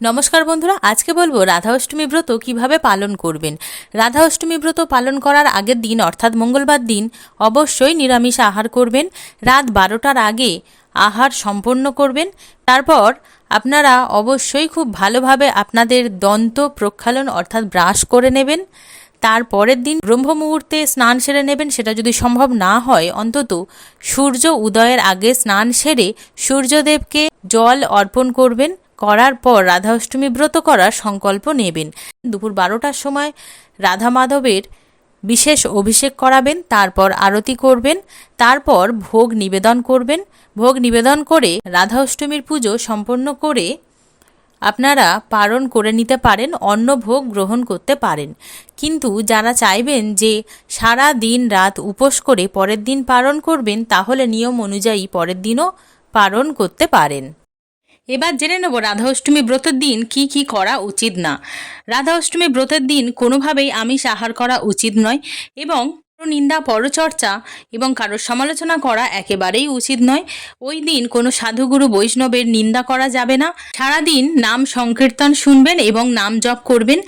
নমস্কার বন্ধুরা, আজকে বলব রাধা অষ্টমী ব্রত কীভাবে পালন করবেন। রাধা অষ্টমী ব্রত পালন করার আগের দিন, অর্থাৎ মঙ্গলবার দিন, অবশ্যই নিরামিষ আহার করবেন। রাত বারোটার আগে আহার সম্পন্ন করবেন। তারপর আপনারা অবশ্যই খুব ভালোভাবে আপনাদের দন্ত প্রক্ষালন, অর্থাৎ ব্রাশ করে নেবেন। তার পরের দিন ব্রহ্ম মুহূর্তে স্নান সেরে নেবেন। সেটা যদি সম্ভব না হয়, অন্তত সূর্য উদয়ের আগে স্নান সেরে সূর্যদেবকে জল অর্পণ করবেন। করার পর রাধা অষ্টমী ব্রত করার সংকল্প নেবেন। দুপুর বারোটার সময় রাধা মাধবের বিশেষ অভিষেক করাবেন, তারপর আরতি করবেন, তারপর ভোগ নিবেদন করবেন। ভোগ নিবেদন করে রাধা অষ্টমীর পুজো সম্পন্ন করে আপনারা পালন করে নিতে পারেন, অন্ন ভোগ গ্রহণ করতে পারেন। কিন্তু যারা চাইবেন যে সারা দিন রাত উপোস করে পরের দিন পালন করবেন, তাহলে নিয়ম অনুযায়ী পরের দিনও পালন করতে পারেন। এবার জেনে নেব রাধা অষ্টমী ব্রতের দিন কি কি করা উচিত না। রাধা অষ্টমী ব্রতের দিন কোনোভাবেই আমিষ আহার করা উচিত নয় এবং নিন্দা, পরচর্চা এবং কারোর সমালোচনা করা একেবারেই উচিত নয়। ওই দিন কোনো সাধুগুরু বৈষ্ণবের নিন্দা করা যাবে না। সারাদিন নাম সংকীর্তন শুনবেন এবং নাম জপ করবেন।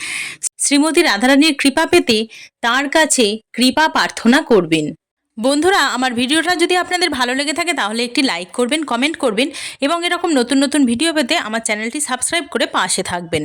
শ্রীমতী রাধারানীর কৃপা পেতে তার কাছে কৃপা প্রার্থনা করবেন। বন্ধুরা, আমার ভিডিওটা যদি আপনাদের ভালো লেগে থাকে, তাহলে একটি লাইক করবেন কমেন্ট করবেন এবং এরকম নতুন নতুন ভিডিও পেতে আমার চ্যানেলটি সাবস্ক্রাইব করে পাশে থাকবেন।